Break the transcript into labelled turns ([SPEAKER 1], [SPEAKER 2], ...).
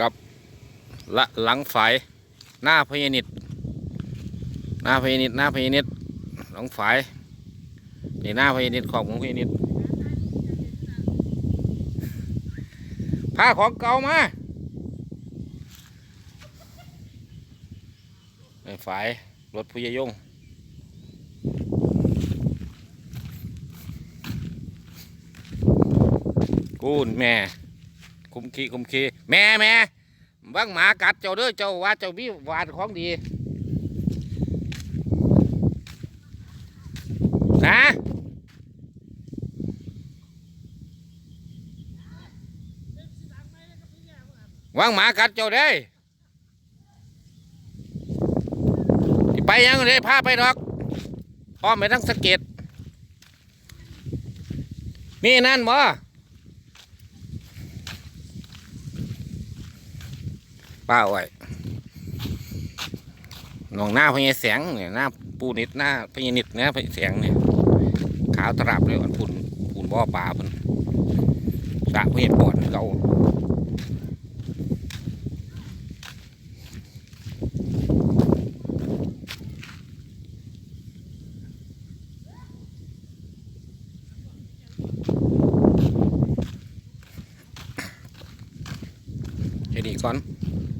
[SPEAKER 1] กับละหลังฝายหน้าพญานิดหน้าพญานิดหน้าพญานิดหลังฝายนี่หน้าพญานิดของของพญานิดพาของเก่ามาไอ้ฝายรถพุยยงกูนแม่ คุมขี้คุมขี้แม่แม่บางหมากัดเจ้าเด้อเจ้าว่าเจ้ามีหวานของดีนะวางหมากัดเจ้าได้ไปยังเลยพาไปดอกอ้อมไปทั้งสะเก็ดนี่นั่นบ่ ป้าไว้หนองหน้าพญแสงเนี่ยหน้าปูนิดหน้าพญนิดนะพญแสงเนี่ย ขาวตรับเลยอันพุ่นพุ่นบ่อปลาพุ่นสระพญปอดเก่าเฮ็ดอีกก่อน